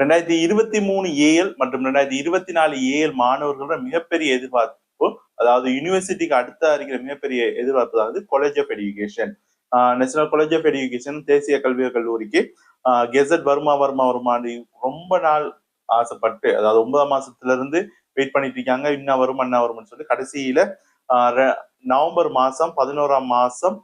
ரெண்டாயிரத்தி இருபத்தி மூணு ஏஎல் மற்றும் ரெண்டாயிரத்தி இருபத்தி நாலு ஏஎல் மாணவர்களோட மிகப்பெரிய எதிர்பார்ப்பு அதாவது யூனிவர்சிட்டிக்கு அடுத்த இருக்கிற மிகப்பெரிய எதிர்பார்ப்பு தான் வந்து college of education national college of education தேசிய கல்வி கல்லூரிக்கு கெசட் வர்மா வருமா வருமான்னு ரொம்ப நாள் ஆசைப்பட்டு அதாவது ஒன்பதாம் மாசத்துல இருந்து வெயிட் பண்ணிட்டு இருக்காங்க. இன்னும் வரும் அண்ணா வரும்னு சொல்லி கடைசியில நவம்பர் மாசம் பதினோராம் மாசம்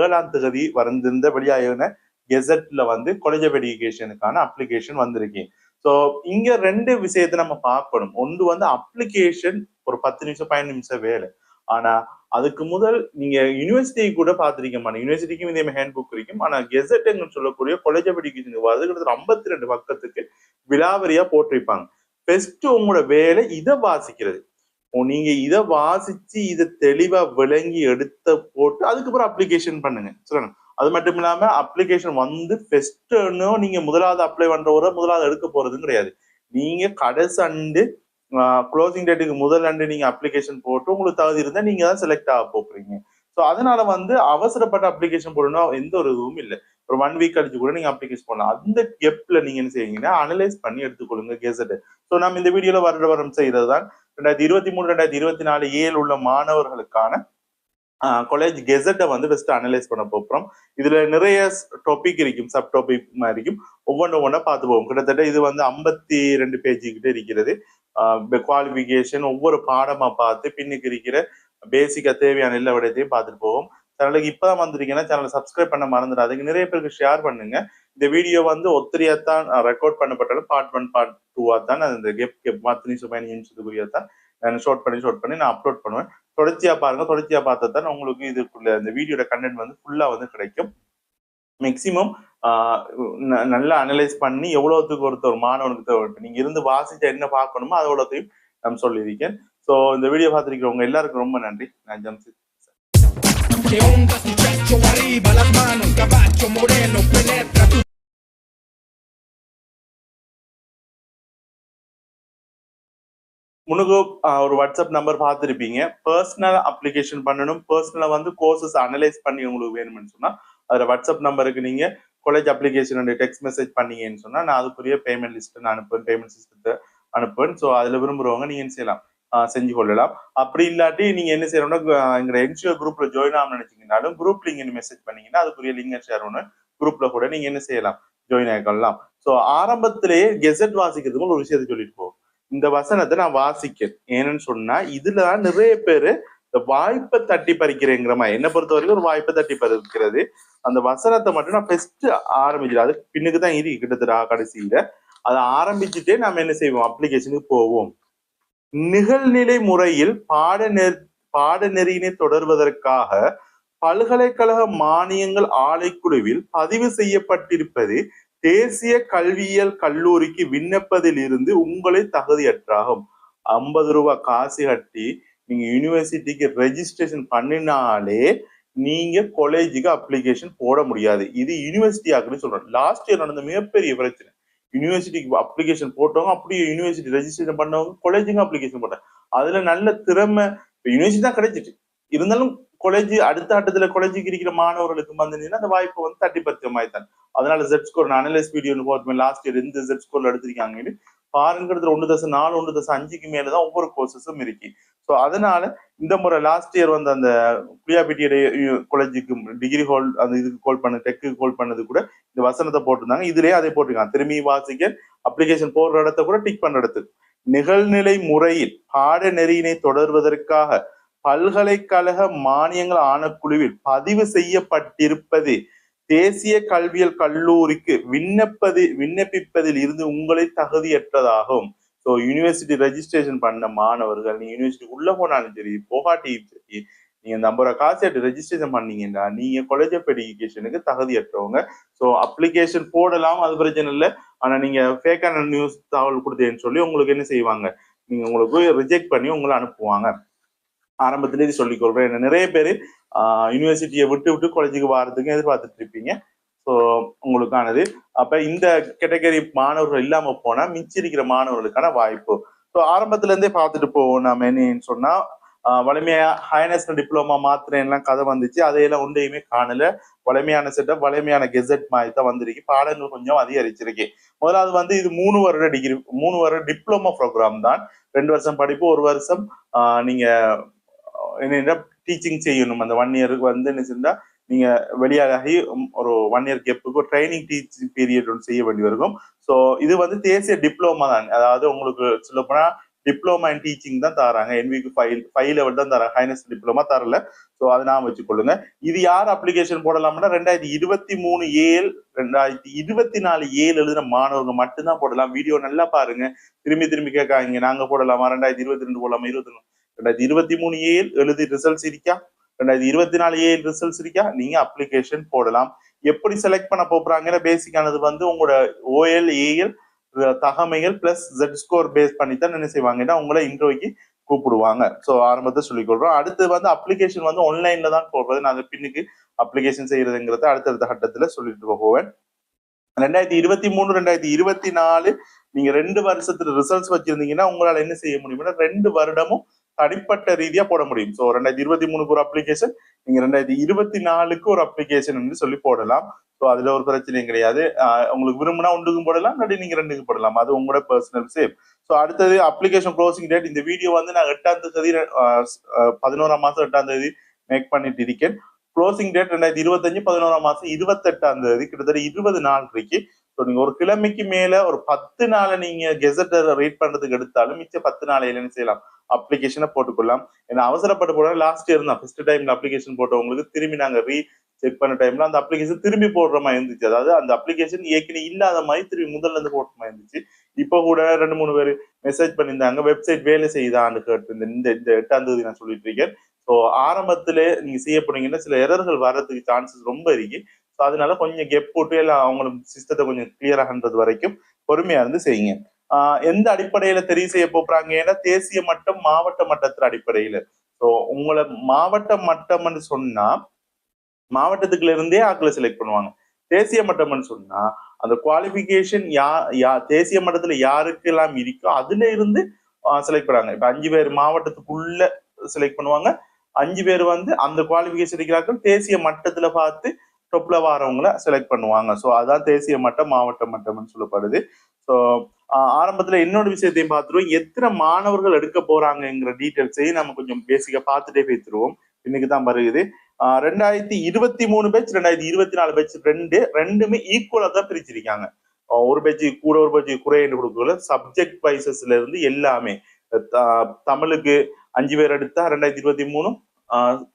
ஏழாம் தேதி வந்திருந்த வெளியாகின கெசட்ல வந்து கொலேஜ் ஆஃப் எஜுகேஷனுக்கான அப்ளிகேஷன் வந்திருக்கு. ஸோ இங்க ரெண்டு விஷயத்தை நம்ம பார்க்கணும். ஒன்று வந்து அப்ளிகேஷன் ஒரு பத்து நிமிஷம் பதினஞ்சு நிமிஷம் வேலை. ஆனா அதுக்கு முதல் நீங்க யூனிவர்சிட்டி கூட பாத்திருக்க யூனிவர்சிட்டிக்கும் இதே ஹேண்ட் புக் இருக்கும். ஆனா கெசட்னு சொல்லக்கூடிய கொலேஜ் ஆஃப் எஜுகேஷன் அது ஐம்பத்தி ரெண்டு பக்கத்துக்கு விலாவரியா போட்டிருப்பாங்க. பெஸ்ட் உங்களோட வேலை இதை வாசிக்கிறது. ஓ, நீங்க இதை வாசிச்சு இதை தெளிவா விளங்கி எடுத்த போட்டு அதுக்கப்புறம் அப்ளிகேஷன் பண்ணுங்க. சொல்லுங்க. அது மட்டும் இல்லாம அப்ளிகேஷன் வந்து ஃபெஸ்ட்னோ நீங்க முதலாவது அப்ளை பண்றவரை முதலாவது எடுக்க போறதும் கிடையாது. நீங்க கடைசி அண்டு க்ளோசிங் டேட்டுக்கு முதல் அண்டு நீங்க அப்ளிகேஷன் போட்டு உங்களுக்கு தகுதி இருந்தா நீங்க தான் செலக்ட் ஆக போறீங்க ஸோ அதனால வந்து அவசரப்பட்ட அப்ளிகேஷன் போடணும் எந்த ஒரு இதுவும் இல்லை. ஒரு ஒன் வீக் கழிச்சு கூட நீங்க அப்ளிகேஷன் பண்ணலாம் அந்த கெப்ல நீங்க என்ன செய்வீங்கன்னா அனலைஸ் பண்ணி எடுத்துக்கொள்ளுங்க கேசட் ஸோ நம்ம இந்த வீடியோல வருட வரம் செய்தது தான் ரெண்டாயிரத்தி இருபத்தி மூணு ரெண்டாயிரத்தி இருபத்தி நாலு ஏழு உள்ள மாணவர்களுக்கான காலேஜ் கெசட்டை வந்து ஃபர்ஸ்ட் அனலைஸ் பண்ண போகிறோம் இதுல நிறைய டாபிக் இருக்கும் சப் டாபிக் மாதிரி இருக்கும் ஒவ்வொன்று ஒவ்வொன்றா பார்த்து போவோம். கிட்டத்தட்ட இது வந்து ஐம்பத்தி ரெண்டு பேஜ் கிட்ட இருக்கிறது. குவாலிஃபிகேஷன் ஒவ்வொரு பாடமா பார்த்து பின்னுக்கு இருக்கிற பேசிக்கா தேவையான எல்லா விடயத்தையும் பார்த்துட்டு போவோம். சேனலுக்கு இப்பதான் வந்திருக்கீங்கன்னா சேனலை சப்ஸ்கிரைப் பண்ண மறந்துடாதீங்க. நிறைய பேருக்கு ஷேர் பண்ணுங்க. இந்த வீடியோ வந்து ஒத்திரியா தான் ரெக்கார்ட் பண்ணப்பட்டாலும் பார்ட் ஒன் பார்ட் டூவா தான் அந்த கெப் கெப் பத்து நிமிஷம் பதினஞ்சு நிமிஷத்துக்குரிய தான் நான் ஷார்ட் பண்ணி ஷார்ட் பண்ணி நான் அப்லோட் பண்ணுவேன். தொடர்ச்சியா பாருங்க தொடர்ச்சியா பார்த்தா தான் உங்களுக்கு இதுக்குள்ள இந்த வீடியோட கண்டென்ட் வந்து ஃபுல்லா வந்து கிடைக்கும். மேக்சிமம் நல்லா அனலைஸ் பண்ணி எவ்வளவுத்துக்கு ஒருத்தர் மாணவனுக்கு நீங்க இருந்து வாசிச்சா என்ன பார்க்கணுமோ அவ்வளோத்தையும் நான் சொல்லியிருக்கேன். ஸோ இந்த வீடியோ பார்த்துருக்கிறவங்க எல்லாருக்கும் ரொம்ப நன்றி. நான் Jamshid Que arriba las manos, caballo moreno penetra முன்னுக்கு ஒரு வாட்ஸ்அப் நம்பர் பார்த்துருப்பீங்க. பர்சனல் அப்ளிகேஷன் பண்ணணும். பர்சனலாக வந்து கோர்சஸ் அனலைஸ் பண்ணி உங்களுக்கு வேணும்னு சொன்னால் அதில் வாட்ஸ்அப் நம்பருக்கு நீங்கள் காலேஜ் அப்ளிகேஷன் டெக்ஸ்ட் மெசேஜ் பண்ணீங்கன்னு சொன்னால் நான் அதுக்குரிய பேமெண்ட் லிஸ்ட்டு நான் அனுப்புவேன். பேமெண்ட் சிஸ்டத்தை அனுப்புவேன். ஸோ அதில் விரும்புகிறவங்க நீங்கள் என்ன செய்யலாம்? செஞ்சு கொள்ளலாம். அப்படி இல்லாட்டி நீங்க என்ன செய்யணும்னா கு- எங்களோட என்ஜிஓ குரூப்ல ஜாயின் ஆகும் நினைச்சீங்கனாலும் குரூப் லிங்க் மெசேஜ் பண்ணீங்கன்னா அதுக்குரிய லிங்க் ஷேர் ஒன்று குரூப்ல கூட நீங்க என்ன செய்யலாம்? ஜாயின் ஆகிக்கலாம் ஸோ ஆரம்பத்திலேயே கெசட் வாசிக்கிறதுக்கு ஒரு விஷயத்தை சொல்லிட்டு போகும் இந்த வசனத்தை நான் வாசிக்கிறேன். ஏன்னு சொன்னா இதுல நிறைய பேரு இந்த வாய்ப்பை தட்டி பறிக்கிறேங்கிற மாதிரி. என்ன பொறுத்த வரைக்கும் ஒரு வாய்ப்பை தட்டி பறிக்கிறது. அந்த வசனத்தை மட்டும் நான் ஃபர்ஸ்ட் ஆரம்பிச்சிடும் அது பின்னுக்கு தான் இருக்கு கிட்டத்தட்ட கடைசியில. அதை ஆரம்பிச்சுட்டே நாம என்ன செய்வோம்? அப்ளிகேஷனுக்கு போவோம். நிகழ்நிலை முறையில் பாடநெ பாடநெறியினை தொடர்வதற்காக பல்கலைக்கழக மானியங்கள் ஆலைக்குழுவில் பதிவு செய்யப்பட்டிருப்பது தேசிய கல்வியியல் கல்லூரிக்கு விண்ணப்பதில் இருந்து உங்களை தகுதியற்றாகும் ஐம்பது ரூபாய் காசு கட்டி நீங்க யூனிவர்சிட்டிக்கு ரெஜிஸ்ட்ரேஷன் பண்ணினாலே நீங்க காலேஜுக்கு அப்ளிகேஷன் போட முடியாது. இது யூனிவர்சிட்டி ஆக்குன்னு சொல்றேன் லாஸ்ட் இயர் நடந்த மிகப்பெரிய பிரச்சனை. யூனிவர்சிட்டிக்கு அப்ளிகேஷன் போட்டவங்க அப்படியே யூனிவர்சிட்டி ரெஜிஸ்ட்ரேஷன் பண்ணவங்க காலேஜுக்கு அப்ளிகேஷன் போட்டாங்க. அதுல நல்ல திறமை யூனிவர்சிட்டி தான் கிடைச்சிட்டு இருந்தாலும் காலேஜ் அடுத்த ஆட்டத்துல காலேஜுக்கு இருக்கிற மாணவர்களுக்கு வந்தீங்கன்னா அந்த வாய்ப்பு வந்து தட்டி பத்தியமாய்த்தான் அதனால ஜெட் ஸ்கோர் நான் அனலைஸ் வீடியோ போட்டுமே லாஸ்ட் இயர் இந்த ஜெட் ஸ்கோர்ல எடுத்திருக்காங்கன்னு பாருங்கிறது ஒன்று தசை நாலு ஒன்று தசை அஞ்சுக்கு மேலதான் ஒவ்வொரு கோர்சஸும் இருக்கு. ஸோ அதனால இந்த முறை லாஸ்ட் இயர் வந்து அந்த குளியாபிட்டியுடைய காலேஜுக்கு டிகிரி ஹோல் அந்த இதுக்கு கோல் பண்ண டெக்கு கோல் பண்ணது கூட இந்த வசனத்தை போட்டிருந்தாங்க. இதுலயே அதை போட்டிருக்காங்க. திரும்பி வாசிக்க அப்ளிகேஷன் போடுற இடத்த கூட டிக் பண்ற இடத்துக்கு. நிகழ்நிலை முறையில் பாடநெறியினை தொடர்வதற்காக பல்கலைக்கழக மானியங்கள் ஆணைக்குழுவில் பதிவு செய்யப்பட்டிருப்பது தேசிய கல்வியல் கல்லூரிக்கு விண்ணப்பது விண்ணப்பிப்பதில் இருந்து உங்களை தகுதியற்றதாகும். ஸோ யூனிவர்சிட்டி ரெஜிஸ்ட்ரேஷன் பண்ண மாணவர்கள் நீங்க யூனிவர்சிட்டி உள்ள போனாலும் சரி போகாட்டியும் சரி நீங்க இந்த காசு எடுத்து ரெஜிஸ்ட்ரேஷன் பண்ணீங்கன்னா நீங்க காலேஜ் ஆஃப் எஜுகேஷனுக்கு தகுதியற்றவங்க. ஸோ அப்ளிகேஷன் போடலாம் அது பிரச்சனை இல்லை. ஆனா நீங்க ஃபேக்கான நியூஸ் தகவல் கொடுத்தேன்னு சொல்லி உங்களுக்கு என்ன செய்வாங்க? நீங்க உங்களுக்கு ரிஜெக்ட் பண்ணி உங்களை அனுப்புவாங்க. ஆரம்பத்திலேயே சொல்லிக் கொள்றேன். நிறைய பேர் யூனிவர்சிட்டியை விட்டு விட்டு காலேஜுக்கு வாரத்துக்கு எதிர்பார்த்துட்டு இருப்பீங்க. ஸோ உங்களுக்கானது. அப்ப இந்த கேட்டகரி மாணவர்கள் இல்லாம போனா மிஞ்சி இருக்கிற மாணவர்களுக்கான வாய்ப்பு. ஸோ ஆரம்பத்திலேருந்தே பார்த்துட்டு போவோம் நாம என்னன்னு சொன்னா வலிமையா ஹைனஸ் டிப்ளமா மாத்திரம் கதை வந்துச்சு. அதையெல்லாம் ஒன்றையுமே காணல. வலிமையான செட்டப் வலிமையான கெசட் மாதிரி தான் வந்திருக்கு. பாடங்கள் கொஞ்சம் அதிகரிச்சிருக்கு. முதலாவது வந்து இது மூணு வருட டிகிரி மூணு வருட டிப்ளமா ப்ரோக்ராம் தான். ரெண்டு வருஷம் படிப்பு ஒரு வருஷம் நீங்க என்ன டீச்சிங் செய்யணும்? அந்த ஒன் இயருக்கு வந்து என்ன செஞ்சா நீங்க வெளியாகி ஒரு ஒன் இயர் கேப்புக்கு ட்ரைனிங் டீச்சிங் பீரியட் ஒன்று செய்ய வேண்டி இருக்கும் ஸோ இது வந்து தேசிய டிப்ளமா தான். அதாவது உங்களுக்கு சொல்ல போனா டிப்ளமா இன் டீச்சிங் தான் தராங்க. என்விக்கு ஃபைவ் ஃபைவ் லெவல் தான் தராங்க. ஹைனஸ் டிப்ளமா தரல. ஸோ அதை நான் வச்சுக்கொள்ளுங்க. இது யார் அப்ளிகேஷன் போடலாம்னா ரெண்டாயிரத்தி இருபத்தி மூணு ஏழு ரெண்டாயிரத்தி இருபத்தி நாலு ஏழு எழுதின மாணவர்கள் மட்டும்தான் போடலாம். வீடியோ நல்லா பாருங்க. திரும்பி திரும்பி கேட்காங்க நாங்க போடலாமா? ரெண்டாயிரத்தி இருபத்தி ரெண்டு போடலாமா? இருபத்தி ரெண்டு ரெண்டாயிரத்தி இருபத்தி மூணு ஏல் எழுதி ரிசல்ட்ஸ் இருக்கா? ரெண்டாயிரத்தி இருபத்தி நாலு ஏல் ரிசல்ட்ஸ் இருக்கா? நீங்க அப்ளிகேஷன் போடலாம். எப்படி செலக்ட் பண்ண போறாங்கன்னு பேசிக்கானது வந்து உங்களோட ஓஎல் ஏஎல் தகமைகள் பிளஸ் ஜெட் ஸ்கோர் பேஸ் பண்ணி தான் என்ன செய்வாங்கன்னா உங்களை இன்டர்வியூக்கு கூப்பிடுவாங்க. ஸோ ஆரம்பத்தை சொல்லிக்கொள்றோம் அடுத்து வந்து அப்ளிகேஷன் வந்து ஆன்லைன்ல தான் போடுறது. நான் அந்த பின்னுக்கு அப்ளிகேஷன் செய்யறதுங்கிறத அடுத்தடுத்த கட்டத்துல சொல்லிட்டு போவேன். ரெண்டாயிரத்தி இருபத்தி மூணு ரெண்டாயிரத்தி இருபத்தி நாலு நீங்க ரெண்டு வருஷத்துல ரிசல்ட்ஸ் வச்சிருந்தீங்கன்னா உங்களால என்ன செய்ய முடியும்னா ரெண்டு வருடமும் தனிப்பட்ட ரீதியா போட முடியும். ஸோ ரெண்டாயிரத்தி இருபத்தி மூணுக்கு ஒரு அப்ளிகேஷன் நீங்க ரெண்டாயிரத்தி இருபத்தி நாலுக்கு ஒரு அப்ளிகேஷன் வந்து சொல்லி போடலாம். ஸோ அதுல ஒரு பிரச்சனையும் கிடையாது. உங்களுக்கு விரும்பினா ஒன்றுக்கும் போடலாம் இல்லாட்டி நீங்க ரெண்டுக்கும் போடலாம். அது உங்களோட பர்சனல் சேஃப் ஸோ அடுத்தது அப்ளிகேஷன் க்ளோசிங் டேட் இந்த வீடியோ வந்து நான் எட்டாம் தேதி பதினோராம் மாசம் எட்டாம் தேதி மேக் பண்ணிட்டு இருக்கேன். க்ளோசிங் டேட் ரெண்டாயிரத்தி இருபத்தஞ்சு பதினோராம் மாசம் இருபத்தெட்டாம் தேதி கிட்டத்தட்ட இருபது நாள் இருக்கு ஸோ நீங்க ஒரு கிழமைக்கு மேல ஒரு பத்து நாளை நீங்க கெசட்டை ரீட் பண்றதுக்கு எடுத்தாலும் மிச்ச பத்து நாளையில என்ன செய்யலாம். அப்ளிகேஷனை போட்டுக்கொள்ளலாம். ஏன்னா அவசரப்பட்டு போட லாஸ்ட் இயர் தான். ஃபர்ஸ்ட் டைம்ல அப்ளிகேஷன் போட்டவங்களுக்கு திரும்பி நாங்க ரீ செக் பண்ண டைம்ல அந்த அப்ளிகேஷன் திரும்பி போடுற மாதிரி இருந்துச்சு. அதாவது அந்த அப்ளிகேஷன் ஏற்கனவே இல்லாத மாதிரி திரும்பி முதல்ல இருந்து போடுற மாதிரி இருந்துச்சு. இப்போ கூட ரெண்டு மூணு பேர் மெசேஜ் பண்ணியிருந்தாங்க. வெப்சைட் வேலை செய்யுதான்னு கேட்டு இந்த இந்த எட்டாம் தேதி நான் சொல்லிட்டு இருக்கேன். ஸோ ஆரம்பத்திலே நீங்க செய்ய போனீங்கன்னா சில எரர்கள் வர்றதுக்கு சான்சஸ் ரொம்ப இருக்கு. ஸோ அதனால கொஞ்சம் கெப் போட்டு எல்லாம் அவங்களும் சிஸ்டத்தை கொஞ்சம் கிளியர் ஆகிறது வரைக்கும் பொறுமையா இருந்து செய்யுங்க. ஆஹ் எந்த அடிப்படையில தெரிவு செய்ய போறாங்கன்னா தேசிய மட்டம் மாவட்ட மட்டத்துல அடிப்படையில. ஸோ உங்களை மாவட்ட மட்டம்னு சொன்னா மாவட்டத்துக்குள்ள இருந்தே ஆட்களை செலக்ட் பண்ணுவாங்க. தேசிய மட்டம்னு சொன்னா அந்த குவாலிபிகேஷன் யா யா தேசிய மட்டத்துல யாருக்கு எல்லாம் இருக்கோ அதுல இருந்து செலக்ட் பண்ணுவாங்க இப்ப அஞ்சு பேர் மாவட்டத்துக்குள்ள செலக்ட் பண்ணுவாங்க. அஞ்சு பேர் வந்து அந்த குவாலிபிகேஷன் இருக்கிறார்கள் தேசிய மட்டத்துல பார்த்து டொப்ல வாரவங்கள செலக்ட் பண்ணுவாங்க. ஸோ அதான் தேசிய மட்டம் மாவட்ட மட்டம்னு சொல்லப்படுது. ஸோ ஆரம்பத்துல இன்னொரு விஷயத்தையும் பார்த்துருவோம். எத்தனை மாணவர்கள் எடுக்க போறாங்கங்கிற டீட்டெயில்ஸையும் நம்ம கொஞ்சம் பேசிக்கா பார்த்துட்டே பேத்துருவோம் இன்னைக்கு தான் வருகுது ரெண்டாயிரத்தி இருபத்தி மூணு பேட்ச் ரெண்டாயிரத்தி இருபத்தி நாலு பேட்ச் ரெண்டு ரெண்டுமே ஈக்குவலா தான் பிரிச்சிருக்காங்க. ஒரு பேச்சு கூட ஒரு பேச்சு குறைன்னு கொடுக்கல சப்ஜெக்ட் வைசஸ்ல இருந்து எல்லாமே. த- தமிழுக்கு அஞ்சு பேர் எடுத்தா ரெண்டாயிரத்தி இருபத்தி மூணு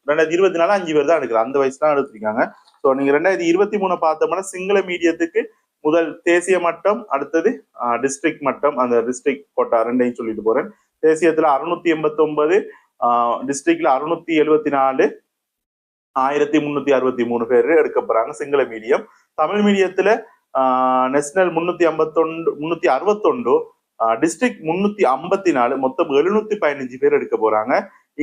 ரெண்டாயிரத்தி இருபத்தி நாலு அஞ்சு பேர் தான் எடுக்கிறாங்க. அந்த வயசு தான் எடுத்திருக்காங்க. ஸோ நீங்க ரெண்டாயிரத்தி இருபத்தி மூணு பார்த்தோம்னா சிங்கள மீடியத்துக்கு முதல் தேசிய மட்டம் அடுத்தது டிஸ்ட்ரிக்ட் மட்டம். அந்த டிஸ்ட்ரிக்ட் கோட்டா ரெண்டையும் சொல்லிட்டு போறேன். தேசியத்துல அறுநூத்தி எண்பத்தி ஒன்பது டிஸ்ட்ரிக்ட்ல அறுநூத்தி எழுபத்தி நாலு ஆயிரத்தி முன்னூத்தி அறுபத்தி மூணு பேர் எடுக்க போறாங்க சிங்கள மீடியம். தமிழ் மீடியத்துல நேஷனல் முன்னூத்தி ஐம்பத்தொண்டு முன்னூத்தி அறுபத்தொண்டு டிஸ்ட்ரிக்ட் முன்னூத்தி ஐம்பத்தி நாலு மொத்தம் எழுநூத்தி பதினஞ்சு பேர் எடுக்க போறாங்க.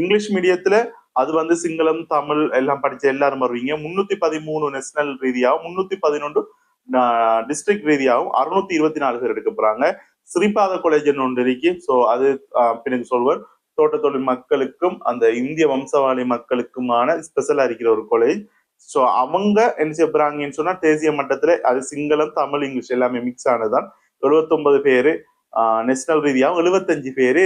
இங்கிலீஷ் மீடியத்துல அது வந்து சிங்களம் தமிழ் எல்லாம் படிச்ச எல்லாரும் வருவீங்க. முன்னூத்தி பதிமூணு நேஷனல் ரீதியாகவும் முன்னூத்தி பதினொன்று டிஸ்ட்ரிக்ட் ரீதியாகவும் அறுநூத்தி இருபத்தி நாலு பேர் எடுக்க போறாங்க. ஸ்ரீபாத காலேஜ் ஒன்று இருக்கு. ஸோ அது பின்னுக்கு சொல்வர் தோட்ட தொழில் மக்களுக்கும் அந்த இந்திய வம்சவாளி மக்களுக்குமான ஸ்பெஷலா இருக்கிற ஒரு காலேஜ் ஸோ அவங்க என்ன செய்ய போறாங்கன்னு சொன்னா தேசிய மட்டத்துல அது சிங்களம் தமிழ் இங்கிலீஷ் எல்லாமே மிக்ஸ் ஆனதுதான். எழுபத்தொன்பது பேரு நேஷனல் ரீதியாகவும் எழுபத்தஞ்சு பேரு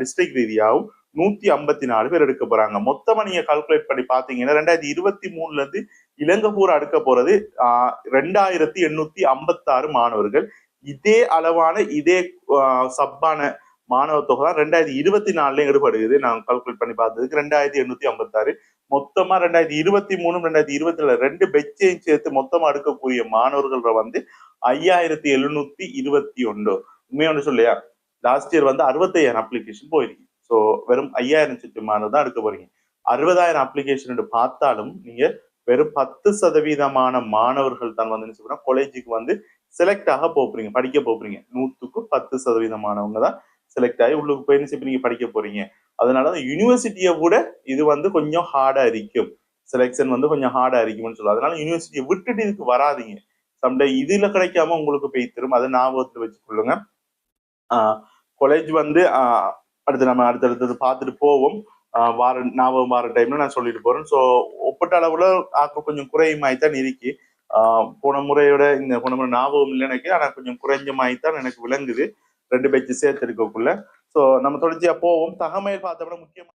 டிஸ்ட்ரிக்ட் ரீதியாகவும் நூத்தி ஐம்பத்தி நாலு பேர் எடுக்க போறாங்க. மொத்தமா நீங்க கால்குலேட் பண்ணி பாத்தீங்கன்னா ரெண்டாயிரத்தி இருபத்தி மூணுல இருந்து இலங்கை பூரா போறது ஆஹ் ரெண்டாயிரத்தி எண்ணூத்தி ஐம்பத்தாறு மாணவர்கள். இதே அளவான இதே ஆஹ் சப்பான மாணவர் தொகை தான் ரெண்டாயிரத்தி இருபத்தி நாலுலயும் ஈடுபடுகிறது. நான் கால்குலேட் பண்ணி பார்த்ததுக்கு ரெண்டாயிரத்தி எண்ணூத்தி ஐம்பத்தாறு. மொத்தமா ரெண்டாயிரத்தி இருபத்தி மூணு ரெண்டாயிரத்தி இருபத்தி ஏழு ரெண்டு பெச்சையும் சேர்த்து மொத்தமா எடுக்கக்கூடிய மாணவர்கள் வந்து ஐயாயிரத்தி எழுநூத்தி இருபத்தி ஒன்று. உண்மையான சொல்லையா? லாஸ்ட் இயர் வந்து அறுபத்தையாயிரம் அப்ளிகேஷன் போயிருக்கு. ஸோ வெறும் ஐயாயிரம் சுற்று மாணவர் தான் எடுக்க போறீங்க. அறுபதாயிரம் அப்ளிகேஷன் பார்த்தாலும் நீங்க வெறும் பத்து சதவீதமான மாணவர்கள் தான் வந்து என்ன சொல்றோம் காலேஜுக்கு வந்து செலக்ட் ஆக போறீங்க படிக்க போறீங்க. நூத்துக்கு பத்து சதவீதமானவங்க தான் செலக்ட் ஆகி உள்ளுக்கு போய் என்ன செய்ய நீங்க படிக்க போறீங்க. அதனால யூனிவர்சிட்டியை கூட இது வந்து கொஞ்சம் ஹார்டா இருக்கும். செலெக்ஷன் வந்து கொஞ்சம் ஹார்டா இருக்கும்னு சொல்லுவோம் அதனால யூனிவர்சிட்டியை விட்டுட்டு இதுக்கு வராதீங்க. சம்டே இதுல கிடைக்காம உங்களுக்கு போய் திரும்ப அதை ஞாபகத்துல வச்சுக்கொள்ளுங்க. காலேஜ் வந்து ஆஹ் அடுத்து நம்ம அடுத்தடுத்தது பார்த்துட்டு போவோம். வார ஞாபகம் வார டைம்ல நான் சொல்லிட்டு போறேன். ஸோ ஒப்பட்ட அளவுல ஆக்கம் கொஞ்சம் குறையுமாய்த்தான் இருக்கு. போன முறையோட இந்த போன முறை ஞாபகம் இல்லை எனக்கு ஆனால் கொஞ்சம் குறைஞ்சமாய் தான் எனக்கு விளங்குது. ரெண்டு பேச்சு சேர்த்து இருக்கக்குள்ள ஸோ நம்ம தொடர்ச்சியா போவோம். தகமையில் பார்த்தோம்னா முக்கியமாக